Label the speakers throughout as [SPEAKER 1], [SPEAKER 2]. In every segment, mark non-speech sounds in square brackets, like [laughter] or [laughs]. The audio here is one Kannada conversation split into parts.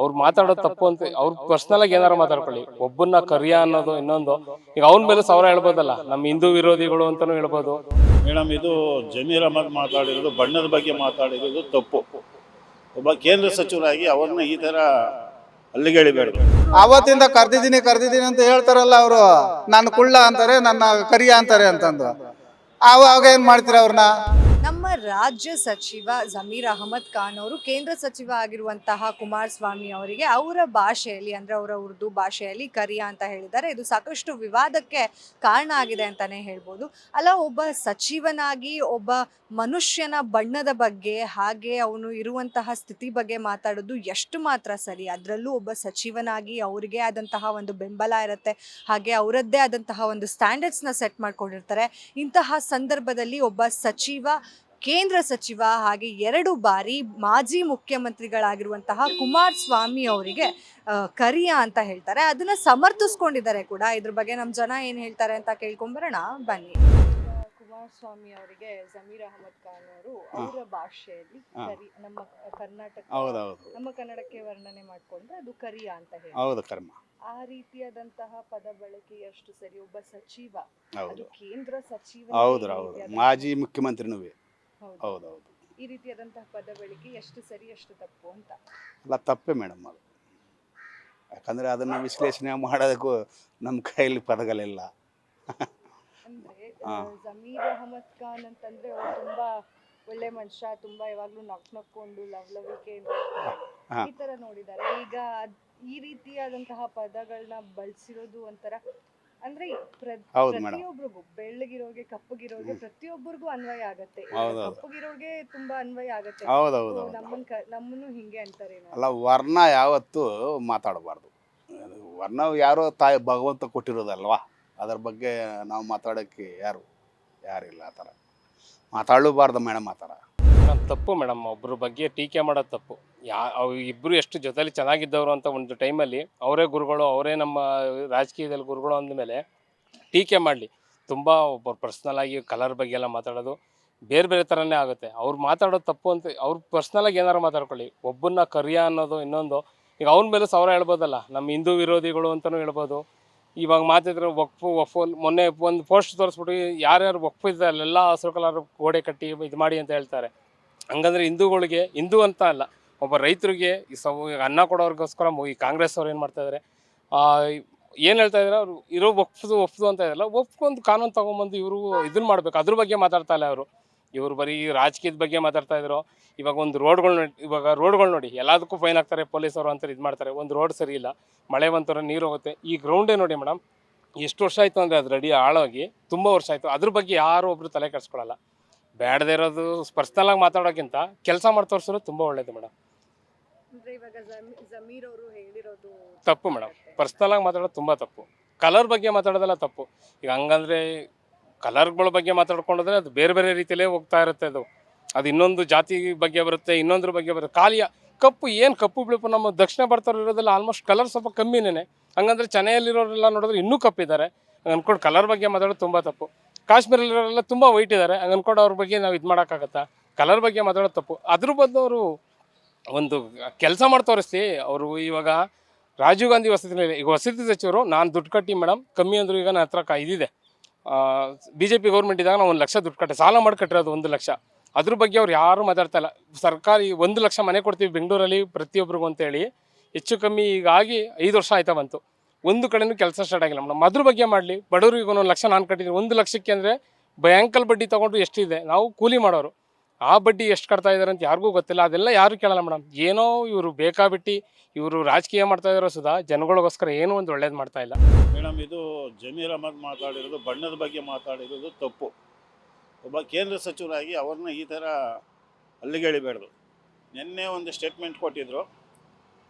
[SPEAKER 1] ಅವ್ರು ಮಾತಾಡೋದು ತಪ್ಪು ಅಂತ. ಅವ್ರು ಪರ್ಸನಲ್ ಆಗಿ ಏನಾರು ಮಾತಾಡ್ಕೊಳ್ಳಿ. ಒಬ್ಬನ್ನ ಕರಿಯ ಅನ್ನೋದು ಇನ್ನೊಂದು. ಈಗ ಅವನ ಮೇಲೆ ಸಾವಿರ ಹೇಳ್ಬೋದಲ್ಲ ನಮ್ಮ ಹಿಂದೂ ವಿರೋಧಿಗಳು ಅಂತಾನು ಹೇಳ್ಬೋದು.
[SPEAKER 2] ಮೇಡಮ್ ಇದು ಜಮೀರ್ ಅಹಮದ್ ಮಾತಾಡಿರೋದು ಬಣ್ಣದ ಬಗ್ಗೆ ಮಾತಾಡಿರೋದು ತಪ್ಪು. ಒಬ್ಬ ಕೇಂದ್ರ ಸಚಿವರಾಗಿ ಅವ್ರನ್ನ ಈ ತರ ಅಲ್ಲಿಗೆಳಿಬೇಡ
[SPEAKER 3] ಅವತ್ತಿಂದ ಕರ್ದಿದ್ದೀನಿ ಕರ್ದಿದ್ದೀನಿ ಅಂತ ಹೇಳ್ತಾರಲ್ಲ ಅವರು. ನನ್ನ ಕುಳ್ಳ ಅಂತಾರೆ ನನ್ನ ಕರಿಯ ಅಂತಾರೆ ಅಂತಂದು. ಆವಾಗ ಏನ್ ಮಾಡ್ತೀರ ಅವ್ರನ್ನ?
[SPEAKER 4] ರಾಜ್ಯ ಸಚಿವ ಜಮೀರ್ ಅಹಮದ್ ಖಾನ್ ಅವರು ಕೇಂದ್ರ ಸಚಿವ ಆಗಿರುವಂತಹ ಕುಮಾರಸ್ವಾಮಿ ಅವರಿಗೆ ಅವರ ಭಾಷೆಯಲ್ಲಿ ಅಂದ್ರೆ ಅವರ ಉರ್ದು ಭಾಷೆಯಲ್ಲಿ ಕರಿಯ ಅಂತ ಹೇಳಿದ್ದಾರೆ. ಇದು ಸಾಕಷ್ಟು ವಿವಾದಕ್ಕೆ ಕಾರಣ ಆಗಿದೆ ಅಂತಾನೆ ಹೇಳ್ಬೋದು. ಅಲ್ಲ, ಒಬ್ಬ ಸಚಿವನಾಗಿ ಒಬ್ಬ ಮನುಷ್ಯನ ಬಣ್ಣದ ಬಗ್ಗೆ ಹಾಗೆ ಅವನು ಇರುವಂತಹ ಸ್ಥಿತಿ ಬಗ್ಗೆ ಮಾತಾಡೋದು ಎಷ್ಟು ಮಾತ್ರ ಸರಿ. ಅದರಲ್ಲೂ ಒಬ್ಬ ಸಚಿವನಾಗಿ ಅವರಿಗೆ ಆದಂತಹ ಒಂದು ಬೆಂಬಲ ಇರುತ್ತೆ. ಹಾಗೆ ಅವರದ್ದೇ ಆದಂತಹ ಒಂದು ಸ್ಟ್ಯಾಂಡರ್ಡ್ಸ್ನ ಸೆಟ್ ಮಾಡ್ಕೊಂಡಿರ್ತಾರೆ. ಇಂತಹ ಸಂದರ್ಭದಲ್ಲಿ ಒಬ್ಬ ಸಚಿವ ಕೇಂದ್ರ ಸಚಿವ ಹಾಗೆ ಎರಡು ಬಾರಿ ಮಾಜಿ ಮುಖ್ಯಮಂತ್ರಿಗಳಾಗಿರುವಂತಹ ಕುಮಾರಸ್ವಾಮಿ ಅವರಿಗೆ ಕರಿಯ ಅಂತ ಹೇಳ್ತಾರೆ. ಅದನ್ನ ಸಮರ್ಥಿಸ್ಕೊಂಡಿದ್ದಾರೆ ಕೂಡ. ಇದ್ರ ಬಗ್ಗೆ ನಮ್ಮ ಜನ ಏನ್ ಹೇಳ್ತಾರೆ ಅಂತ ಕೇಳ್ಕೊಂಬರೋಣ. ಬನ್ನಿ. ಕುಮಾರಸ್ವಾಮಿ ಅವರಿಗೆ ಜಮೀರ್ ಅಹಮದ್ ಖಾನ್ ಅವರು ಅವರ ಭಾಷೆಯಲ್ಲಿ. ಕರಿ ನಮ್ಮ ಕರ್ನಾಟಕ ನಮ್ಮ ಕನ್ನಡಕ್ಕೆ ವರ್ಣನೆ ಮಾಡ್ಕೊಂಡ್ರೆ ಅದು ಕರಿಯ ಅಂತ ಹೇಳಿ
[SPEAKER 5] ಹೌದು ಕರ್ಮ.
[SPEAKER 4] ಆ ರೀತಿಯಾದಂತಹ ಪದ ಬಳಕೆ ಎಷ್ಟು ಸರಿ ಒಬ್ಬ ಸಚಿವ ಅದು
[SPEAKER 5] ಹೌದು.
[SPEAKER 4] ಕೇಂದ್ರ ಸಚಿವ
[SPEAKER 5] ಹೌದು ಮಾಜಿ ಮುಖ್ಯಮಂತ್ರಿನೂ. ಹೌದೌದು.
[SPEAKER 4] ಈ ರೀತಿಯಾದಂತಹ ಪದ ಬಳಕೆ ಎಷ್ಟು ಸರಿ ಎಷ್ಟು ತಪ್ಪು ಅಂತ.
[SPEAKER 5] ಅಲ್ಲ ತಪ್ಪೇ ಮೇಡಮ್ ಅದು. ಯಾಕಂದರೆ ಅದನ್ನು ವಿಶ್ಲೇಷಣೆ ಮಾಡೋದಕ್ಕೂ ನಮ್ಮ ಕೈಯಲ್ಲಿ ಪದಗಳಿಲ್ಲ.
[SPEAKER 4] ಅಂದ್ರೆ [laughs] ಜಮೀರ್ ಅಹಮದ್ ಖಾನ್ ಅಂತಂದ್ರೆ ಅವ್ರು ತುಂಬಾ ಒಳ್ಳೆ ಮನುಷ್ಯ ತುಂಬಾ ಯಾವಾಗ್ಲೂ ನಕ್ ನಕ್ಕೊಂಡು ಲವ್ ಇರ್ತಾರೆ. ಈ ತರ ನೋಡಿದ್ದಾರೆ. ಈಗ ಅದ್- ಈ ರೀತಿಯಾದಂತಹ ಪದಗಳನ್ನ ಬಳಸಿರೋದು ಒಂಥರ ಅಂದ್ರೆ ಪ್ರತಿಯೊಬ್ಬರಿಗೂ ಬೆಳ್ಳಗಿರೋಗೆ ಕಪ್ಪಗಿರೋಗೆ ಪ್ರತಿಯೊಬ್ಬರಿಗೂ ಅನ್ವಯ ಆಗತ್ತೆ. ಕಪ್ಪಗಿರೋಗೆ ತುಂಬಾ ಅನ್ವಯ ಆಗತ್ತೆ.
[SPEAKER 5] ಹೌದೌದು.
[SPEAKER 4] ನಮ್ಮನ್ ನಮ್ಮನ್ನು ಹಿಂಗೆ ಅಂತಾರೆ
[SPEAKER 5] ಅಲ್ಲ ವರ್ಣ ಯಾವತ್ತು ಮಾತಾಡಬಾರ್ದು. ವರ್ಣ ಯಾರೋ ತಾಯಿ ಭಗವಂತ ಕೊಟ್ಟಿರೋದಲ್ವಾ? ಅದರ ಬಗ್ಗೆ ನಾವು ಮಾತಾಡೋಕ್ಕೆ ಯಾರು ಯಾರಿಲ್ಲ ಆ ಥರ. ಮಾತಾಡಲೂಬಾರ್ದು ಮೇಡಮ್ ಆ ಥರ.
[SPEAKER 1] ಮೇಡಮ್ ತಪ್ಪು ಮೇಡಮ್. ಒಬ್ಬರ ಬಗ್ಗೆ ಟೀಕೆ ಮಾಡೋದು ತಪ್ಪು. ಯಾ, ಅವ್ ಇಬ್ಬರು ಎಷ್ಟು ಜೊತೆಲಿ ಚೆನ್ನಾಗಿದ್ದವರು ಅಂತ ಒಂದು ಟೈಮಲ್ಲಿ ಅವರೇ ಗುರುಗಳು, ಅವರೇ ನಮ್ಮ ರಾಜಕೀಯದಲ್ಲಿ ಗುರುಗಳು ಅಂದಮೇಲೆ ಟೀಕೆ ಮಾಡಲಿ. ತುಂಬ ಒಬ್ಬರು ಪರ್ಸ್ನಲ್ ಆಗಿ ಕಲರ್ ಬಗ್ಗೆ ಎಲ್ಲ ಮಾತಾಡೋದು ಬೇರೆ ಬೇರೆ ಥರನೇ ಆಗುತ್ತೆ. ಅವ್ರು ಮಾತಾಡೋದು ತಪ್ಪು ಅಂತ, ಅವ್ರು ಪರ್ಸ್ನಲಾಗಿ ಏನಾರು ಮಾತಾಡ್ಕೊಳ್ಳಿ. ಒಬ್ಬನ್ನ ಕರಿಯ ಅನ್ನೋದು ಇನ್ನೊಂದು. ಈಗ ಅವನ ಮೇಲೆ ಸಾವಿರ ಹೇಳ್ಬೋದಲ್ಲ, ನಮ್ಮ ಹಿಂದೂ ವಿರೋಧಿಗಳು ಅಂತಲೂ ಹೇಳ್ಬೋದು. ಇವಾಗ ಮಾತಿದ್ರೆ ಒಪ್ಪು ಒಪ್ಪು ಮೊನ್ನೆ ಒಂದು ಪೋಸ್ಟ್ ತೋರಿಸ್ಬಿಟ್ಟು ಯಾರ್ಯಾರು ಒಪ್ಪು ಇದೆ ಅಲ್ಲೆಲ್ಲ ಹಸಿರು ಕಲರ್ ಗೋಡೆ ಕಟ್ಟಿ ಇದು ಮಾಡಿ ಅಂತ ಹೇಳ್ತಾರೆ. ಹಂಗಂದ್ರೆ ಹಿಂದೂಗಳಿಗೆ, ಹಿಂದೂ ಅಂತ ಅಲ್ಲ, ಒಬ್ಬ ರೈತರಿಗೆ ಈ ಸಮ ಅನ್ನ ಕೊಡೋರಿಗೋಸ್ಕರ ಈ ಕಾಂಗ್ರೆಸ್ ಅವ್ರು ಏನು ಮಾಡ್ತಾ ಇದ್ದಾರೆ ಏನು ಹೇಳ್ತಾ ಇದ್ದಾರೆ ಅವರು ಇರೋ ಒಪ್ಸು ಒಪ್ಸು ಅಂತ ಇದಲ್ಲ ಒಪ್ಕೊಂಡು ಕಾನೂನು ತಗೊಂಬಂದು ಇವರು ಇದನ್ನ ಮಾಡ್ಬೇಕು, ಅದ್ರ ಬಗ್ಗೆ ಮಾತಾಡ್ತಾ ಇಲ್ಲ ಅವರು. ಇವರು ಬರೀ ರಾಜಕೀಯದ ಬಗ್ಗೆ ಮಾತಾಡ್ತಾ ಇದ್ರು. ಇವಾಗ ಒಂದು ರೋಡ್ಗಳು ನೋಡಿ ಇವಾಗ ರೋಡ್ಗಳು ನೋಡಿ, ಎಲ್ಲದಕ್ಕೂ ಫೈನ್ ಹಾಕ್ತಾರೆ ಪೊಲೀಸರು ಅಂತ ಇದು ಮಾಡ್ತಾರೆ, ಒಂದು ರೋಡ್ ಸರಿ ಇಲ್ಲ, ಮಳೆ ಬಂತರ ನೀರು ಹೋಗುತ್ತೆ. ಈ ಗ್ರೌಂಡೇ ನೋಡಿ ಮೇಡಮ್, ಎಷ್ಟು ವರ್ಷ ಆಯಿತು ಅಂದರೆ ಅದು ರೆಡಿ ಹಾಳಾಗಿ, ತುಂಬ ವರ್ಷ ಆಯಿತು, ಅದ್ರ ಬಗ್ಗೆ ಯಾರು ಒಬ್ರು ತಲೆ ಕೆಡಿಸ್ಕೊಳ್ಳಲ್ಲ ಬೇಡದೇ ಇರೋದು ಪರ್ಸ್ನಲ್ ಆಗಿ ಮಾತಾಡೋಕ್ಕಿಂತ ಕೆಲಸ ಮಾಡಿ ತೋರಿಸೋರು ತುಂಬ ಒಳ್ಳೇದು ಮೇಡಮ್
[SPEAKER 4] ಅಂದ್ರೆ ಇವಾಗ ಜಮೀ- ಜಮೀರ್ ಅವರು ಹೇಳಿರೋದು
[SPEAKER 1] ತಪ್ಪು ಮೇಡಮ್ ಪರ್ಸ್ನಲ್ ಆಗಿ ಮಾತಾಡೋದು ತುಂಬ ತಪ್ಪು. ಕಲರ್ ಬಗ್ಗೆ ಮಾತಾಡೋದೆಲ್ಲ ತಪ್ಪು. ಈಗ ಹಂಗಂದ್ರೆ ಕಲರ್ಗಳ ಬಗ್ಗೆ ಮಾತಾಡ್ಕೊಂಡ್ರೆ ಅದು ಬೇರೆ ಬೇರೆ ರೀತಿಯಲ್ಲೇ ಹೋಗ್ತಾ ಇರುತ್ತೆ ಅದು. ಅದು ಇನ್ನೊಂದು ಜಾತಿ ಬಗ್ಗೆ ಬರುತ್ತೆ ಇನ್ನೊಂದ್ರ ಬಗ್ಗೆ ಬರುತ್ತೆ. ಖಾಲಿಯ ಕಪ್ಪು ಏನು ಕಪ್ಪು ಬಿಳುಪು ನಮ್ಮ ದಕ್ಷಿಣ ಭಾರತವ್ರು ಇರೋದೆಲ್ಲ ಆಲ್ಮೋಸ್ಟ್ ಕಲರ್ ಸ್ವಲ್ಪ ಕಮ್ಮಿನೇ ಹಂಗಂದ್ರೆ ಚೆನ್ನೈಯಲ್ಲಿರೋರೆಲ್ಲ ನೋಡಿದ್ರೆ ಇನ್ನೂ ಕಪ್ಪಿದ್ದಾರೆ. ಇದ್ದಾರೆ ಅನ್ಕೊಂಡು ಕಲರ್ ಬಗ್ಗೆ ಮಾತಾಡೋದು ತುಂಬ ತಪ್ಪು. ಕಾಶ್ಮೀರಲ್ಲಿರೋರೆಲ್ಲ ತುಂಬ ವೈಟ್ ಇದ್ದಾರೆ ಹಂಗೆ ಅನ್ಕೊಂಡು ಅವ್ರ ಬಗ್ಗೆ ನಾವು ಇದು ಮಾಡೋಕ್ಕಾಗತ್ತಾ? ಕಲರ್ ಬಗ್ಗೆ ಮಾತಾಡೋದು ತಪ್ಪು. ಅದ್ರ ಬದಲು ಅವರು ಒಂದು ಕೆಲಸ ಮಾಡಿ ತೋರಿಸ್ತಿ ಅವರು ಇವಾಗ ರಾಜೀವ್ ಗಾಂಧಿ ವಸತಿ ಈಗ ವಸತಿ ಸಚಿವರು, ನಾನು ದುಡ್ಡು ಕಟ್ಟಿ ಮೇಡಮ್ ಕಮ್ಮಿ ಅಂದ್ರು ಈಗ ನನ್ನ ಹತ್ರ ಕ ಇದಿದೆ ಬಿ ಜೆ ಪಿ ಗೌರ್ಮೆಂಟ್ ಇದ್ದಾಗ ನಾವು ಒಂದು ಲಕ್ಷ ದುಡ್ಡು ಕಟ್ಟೆ ಸಾಲ ಮಾಡಿ ಕಟ್ಟಿರೋದು ಒಂದು ಲಕ್ಷ. ಅದ್ರ ಬಗ್ಗೆ ಅವ್ರು ಯಾರು ಮಾತಾಡ್ತಾ ಇಲ್ಲ. ಸರ್ಕಾರಿ ಒಂದು ಲಕ್ಷ ಮನೆ ಕೊಡ್ತೀವಿ ಬೆಂಗಳೂರಲ್ಲಿ ಪ್ರತಿಯೊಬ್ಬರಿಗೂ ಅಂತೇಳಿ. ಹೆಚ್ಚು ಕಮ್ಮಿ ಈಗಾಗಿ ಐದು ವರ್ಷ ಆಯ್ತಾ ಬಂತು. ಒಂದು ಕಡೆನೂ ಕೆಲಸ ಸ್ಟಾರ್ಟ್ ಆಗಿಲ್ಲ. ಮೇಡಮ್ ಅದ್ರ ಬಗ್ಗೆ ಮಾಡಲಿ, ಬಡವರಿಗೆ ಒಂದೊಂದು ಲಕ್ಷ ನಾನು ಕಟ್ಟಿದ್ದೀನಿ. ಒಂದು ಲಕ್ಷಕ್ಕೆ ಅಂದರೆ ಬ್ಯಾಂಕಲ್ಲಿ ಬಡ್ಡಿ ತೊಗೊಂಡ್ರು ಎಷ್ಟಿದೆ? ನಾವು ಕೂಲಿ ಮಾಡೋರು. ಆ ಬಡ್ಡಿ ಎಷ್ಟು ಕಟ್ತಾ ಇದ್ದಾರೆ ಅಂತ ಯಾರಿಗೂ ಗೊತ್ತಿಲ್ಲ. ಅದೆಲ್ಲ ಯಾರು ಕೇಳಲ್ಲ ಮೇಡಮ್. ಏನೋ ಇವರು ಬೇಕಾಬಿಟ್ಟು ಇವರು ರಾಜಕೀಯ ಮಾಡ್ತಾ ಇದಾರೋ ಸುಧಾ, ಜನಗಳಿಗೋಸ್ಕರ ಏನೋ ಒಂದು ಒಳ್ಳೇದು ಮಾಡ್ತಾ ಇಲ್ಲ.
[SPEAKER 2] ಮೇಡಮ್, ಇದು ಜಮೀರ್ ಅಹಮದ್ ಮಾತಾಡಿರೋದು, ಬಣ್ಣದ ಬಗ್ಗೆ ಮಾತಾಡಿರೋದು ತಪ್ಪು. ಒಬ್ಬ ಕೇಂದ್ರ ಸಚಿವರಾಗಿ ಅವ್ರನ್ನ ಈ ಥರ ಅಲ್ಲಿಗೆಳಿಬೇಡ್ದು ನಿನ್ನೆ ಒಂದು ಸ್ಟೇಟ್ಮೆಂಟ್ ಕೊಟ್ಟಿದ್ದರು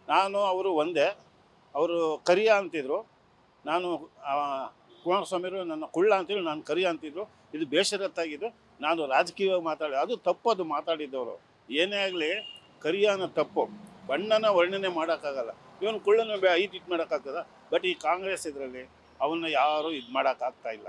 [SPEAKER 2] ನಾನು, ಅವರು ಒಂದೇ. ಅವರು ಕರಿಯ ಅಂತಿದ್ರು. ನಾನು ಅವರು ನನ್ನ ಕುಳ್ಳ ಅಂತೇಳಿ ನಾನು ಕರಿಯ ಅಂತಿದ್ರು. ಇದು ಬೇಷರತ್ತಾಗಿದ್ದು, ನಾನು ರಾಜಕೀಯವಾಗಿ ಮಾತಾಡಿ, ಅದು ತಪ್ಪು, ಅದು ಮಾತಾಡಿದ್ದವರು. ಏನೇ ಆಗಲಿ ಕರಿಯ ಅನ್ನೋ ತಪ್ಪು. ಬಣ್ಣನ ವರ್ಣನೆ ಮಾಡೋಕ್ಕಾಗಲ್ಲ. ಇವನು ಕುಳ್ಳನ ಬೇ, ಐದು ಇಟ್ಟು ಮಾಡೋಕ್ಕಾಗ್ತದ? ಬಟ್ ಈ ಕಾಂಗ್ರೆಸ್ ಇದರಲ್ಲಿ ಅವನ್ನ ಯಾರು ಇದು ಮಾಡೋಕ್ಕಾಗ್ತಾ ಇಲ್ಲ.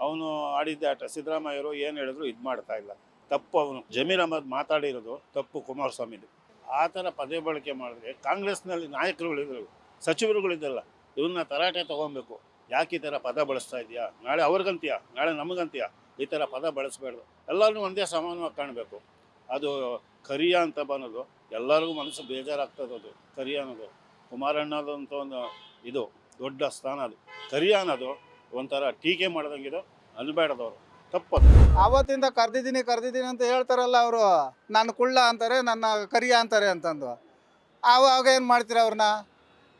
[SPEAKER 2] ಅವನು ಆಡಿದ್ದ ಆಟ, ಸಿದ್ದರಾಮಯ್ಯರು ಏನು ಹೇಳಿದ್ರು ಇದು ಮಾಡ್ತಾ ಇಲ್ಲ. ತಪ್ಪು ಅವನು. ಜಮೀರ್ ಅಹಮದ್ ಮಾತಾಡಿರೋದು ತಪ್ಪು ಕುಮಾರಸ್ವಾಮಿದು. ಆ ಥರ ಪದೇ ಬಳಕೆ ಮಾಡಿದ್ರೆ ಕಾಂಗ್ರೆಸ್ನಲ್ಲಿ ನಾಯಕರುಗಳಿದ್ರು. ಸಚಿವರುಗಳಿದ್ದಲ್ಲ ಇವನ್ನ ತರಾಟೆ ತೊಗೊಬೇಕು. ಯಾಕೆ ಈ ಥರ ಪದ ಬಳಸ್ತಾ ಇದೆಯಾ? ನಾಳೆ ಅವ್ರಿಗಂತೀಯ? ನಾಳೆ ನಮಗಂತೀಯ? ಈ ಥರ ಪದ ಬಳಸಬೇಡ್ದು. ಎಲ್ಲರೂ ಒಂದೇ ಸಮಾನವಾಗಿ ಕಾಣಬೇಕು. ಅದು ಕರಿಯ ಅಂತ ಬನ್ನೋದು ಎಲ್ಲರಿಗೂ ಮನಸ್ಸು ಬೇಜಾರಾಗ್ತದೆ ಅದು, ಕರಿಯ ಅನ್ನೋದು. ಕುಮಾರಣ್ಣದಂಥ ಒಂದು ಇದು, ದೊಡ್ಡ ಸ್ಥಾನ ಅದು. ಕರಿಯ ಅನ್ನೋದು ಒಂಥರ ಟೀಕೆ ಮಾಡ್ದಂಗಿದು ಅನ್ಬೇಡದವರು ತಪ್ಪದು.
[SPEAKER 3] ಅವತ್ತಿಂದ ಕರೆದಿದ್ದೀನಿ ಕರೆದಿದ್ದೀನಿ ಅಂತ ಹೇಳ್ತಾರಲ್ಲ ಅವರು, ನನ್ನ ಕುಳ್ಳ ಅಂತಾರೆ, ನನ್ನ ಕರಿಯ ಅಂತಾರೆ ಅಂತಂದು. ಆವಾಗ ಏನು ಮಾಡ್ತೀರ ಅವ್ರನ್ನ?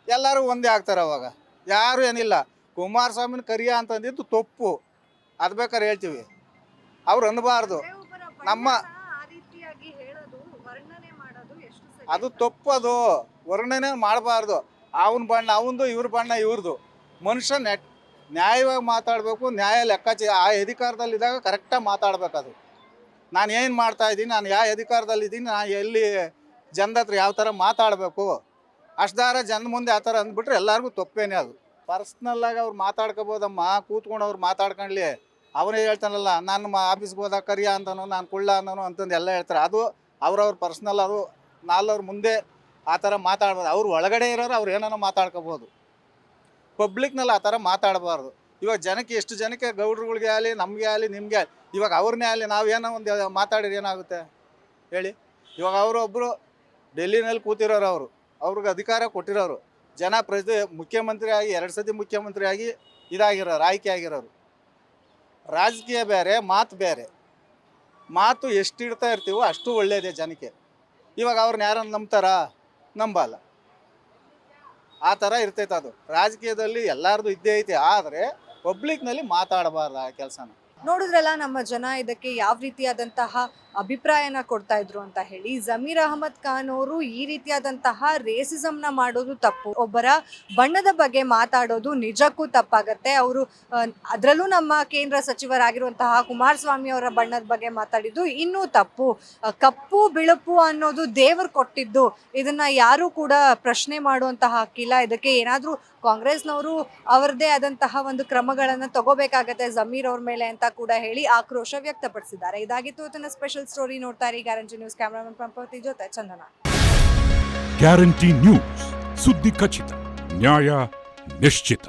[SPEAKER 3] ಎಲ್ಲರೂ ಒಂದೇ ಆಗ್ತಾರೆ ಅವಾಗ. ಯಾರು ಏನಿಲ್ಲ. ಕುಮಾರಸ್ವಾಮಿನ ಕರಿಯ ಅಂತಂದಿದ್ದು ತಪ್ಪು. ಅದು ಬೇಕಾದ್ರೆ ಹೇಳ್ತೀವಿ. ಅವ್ರು ಅನ್ನಬಾರ್ದು ನಮ್ಮ- ಅದು ತಪ್ಪು ಅದು. ವರ್ಣನೆ ಮಾಡಬಾರ್ದು. ಅವನ ಬಣ್ಣ ಅವಂದು ಇವ್ರ ಬಣ್ಣ ಇವ್ರದು. ಮನುಷ್ಯ ನೆಟ್ ನ್ಯಾಯವಾಗಿ ಮಾತಾಡಬೇಕು ನ್ಯಾಯ ಲೆಕ್ಕಾಚಾರ ಆ ಅಧಿಕಾರದಲ್ಲಿದ್ದಾಗ ಕರೆಕ್ಟಾಗಿ ಮಾತಾಡ್ಬೇಕು ಅದು ನಾನು ಏನು ಮಾಡ್ತಾ ಇದ್ದೀನಿ ನಾನು ಯಾವ ಅಧಿಕಾರದಲ್ಲಿದ್ದೀನಿ ನಾನು ಎಲ್ಲಿ ಜನದ ಹತ್ರ ಯಾವ ಥರ ಮಾತಾಡಬೇಕು? ಅಷ್ಟಾರ ಜನ ಮುಂದೆ ಆ ಥರ ಅಂದ್ಬಿಟ್ರೆ ಎಲ್ಲರಿಗೂ ತಪ್ಪೇನೆ ಅದು. ಪರ್ಸ್ನಲ್ಲಾಗಿ ಅವ್ರು ಮಾತಾಡ್ಕೋಬೋದಮ್ಮ, ಕೂತ್ಕೊಂಡು ಅವ್ರು ಮಾತಾಡ್ಕೊಳ್ಳಿ ಅವನೇ ಹೇಳ್ತಾನಲ್ಲ, ನಾನು ಮಾ, ಆಫೀಸ್ಗೆ ಹೋದಾಗ ಕರಿಯ ಅಂತನೋ ನಾನು ಕುಳ್ಳ ಅಂತಾನೋ ಅಂತಂದು ಎಲ್ಲ ಹೇಳ್ತಾರೆ. ಅದು ಅವ್ರವ್ರ ಪರ್ಸ್ನಲ್ ಅದು. ನಾಲ್ವ್ರ ಮುಂದೆ ಆ ಥರ ಮಾತಾಡ್ಬೋದು ಅವ್ರು ಒಳಗಡೆ ಇರೋರು ಅವ್ರು ಏನಾನ ಮಾತಾಡ್ಕೋಬೋದು. ಪಬ್ಲಿಕ್ನಲ್ಲಿ ಆ ಥರ ಮಾತಾಡಬಾರ್ದು. ಇವಾಗ ಜನಕ್ಕೆ ಎಷ್ಟು ಜನಕ್ಕೆ ಗೌಡ್ರುಗಳಿಗೆ ಆಗಲಿ, ನಮಗೆ ಆಗಲಿ, ನಿಮಗೆ ಇವಾಗ ಅವ್ರನ್ನೇ ಆಗಲಿ ಏನೋ ಒಂದು ಮಾತಾಡಿದ್ರೆ ಏನಾಗುತ್ತೆ ಹೇಳಿ? ಇವಾಗ ಅವರೊಬ್ಬರು ಡೆಲ್ಲಿನಲ್ಲಿ ಕೂತಿರೋರು ಅವರು. ಅವ್ರಿಗೆ ಅಧಿಕಾರ ಕೊಟ್ಟಿರೋರು. ಜನ ಪ್ರತಿ ಮುಖ್ಯಮಂತ್ರಿ ಆಗಿ ಎರಡು ಸತಿ ಮುಖ್ಯಮಂತ್ರಿ ಆಗಿ ಇದಾಗಿರೋರು, ಆಯ್ಕೆ ಆಗಿರೋರು. ರಾಜಕೀಯ ಬೇರೆ, ಮಾತು ಬೇರೆ. ಮಾತು ಎಷ್ಟು ಇಡ್ತಾ ಇರ್ತೀವೋ ಅಷ್ಟು ಒಳ್ಳೆಯದೇ ಜನಕ್ಕೆ. ಇವಾಗ ಅವ್ರನ್ನ ಯಾರನ್ನು ನಂಬ್ತಾರಾ? ನಂಬಲ್ಲ. ಆ ಥರ ಇರ್ತೈತೆ ಅದು. ರಾಜಕೀಯದಲ್ಲಿ ಎಲ್ಲರದು ಇದ್ದೇ ಐತೆ. ಆದರೆ ಪಬ್ಲಿಕ್ನಲ್ಲಿ ಮಾತಾಡಬಾರ್ದು ಆ ಕೆಲಸನ.
[SPEAKER 4] ನೋಡಿದ್ರಲ್ಲ ನಮ್ಮ ಜನ ಇದಕ್ಕೆ ಯಾವ ರೀತಿಯಾದಂತಹ ಅಭಿಪ್ರಾಯನ ಕೊಡ್ತಾ ಇದ್ರು ಅಂತ ಹೇಳಿ ಜಮೀರ್ ಅಹಮದ್ ಖಾನ್ ಅವರು ಈ ರೀತಿಯಾದಂತಹ ರೇಸಿಸಂನ ಮಾಡೋದು ತಪ್ಪು. ಒಬ್ಬರ ಬಣ್ಣದ ಬಗ್ಗೆ ಮಾತಾಡೋದು ನಿಜಕ್ಕೂ ತಪ್ಪಾಗತ್ತೆ. ಅವರು ಅದರಲ್ಲೂ ನಮ್ಮ ಕೇಂದ್ರ ಸಚಿವರಾಗಿರುವಂತಹ ಕುಮಾರಸ್ವಾಮಿ ಅವರ ಬಣ್ಣದ ಬಗ್ಗೆ ಮಾತಾಡಿದ್ದು ಇನ್ನೂ ತಪ್ಪು. ಕಪ್ಪು, ಬಿಳುಪು ಅನ್ನೋದು ದೇವರು ಕೊಟ್ಟಿದ್ದು. ಇದನ್ನ ಯಾರು ಕೂಡ ಪ್ರಶ್ನೆ ಮಾಡುವಂತಹ ಹಕ್ಕಿಲ್ಲ. ಇದಕ್ಕೆ ಏನಾದರೂ ಕಾಂಗ್ರೆಸ್ನವರು ಅವರದೇ ಆದಂತಹ ಒಂದು ಕ್ರಮಗಳನ್ನು ತಗೋಬೇಕಾಗತ್ತೆ ಜಮೀರ್ ಅವ್ರ ಮೇಲೆ ಅಂತ ಕೂಡ ಹೇಳಿ ಆಕ್ರೋಶ ವ್ಯಕ್ತಪಡಿಸಿದ್ದಾರೆ. ಇದಾಗಿತ್ತು ಇವತ್ತಿನ ಸ್ಪೆಷಲ್ ಸ್ಟೋರಿ ನೋಡ್ತಾ ಇರಿ. ಗ್ಯಾರಂಟಿ ನ್ಯೂಸ್ ಕ್ಯಾಮರಾಮನ್ ಪ್ರಪತಿ ಜೊತೆ ಚಂದನ.
[SPEAKER 6] ಗ್ಯಾರಂಟಿ ನ್ಯೂಸ್ ಸುದ್ದಿ ಖಚಿತ, ನ್ಯಾಯ ನಿಶ್ಚಿತ.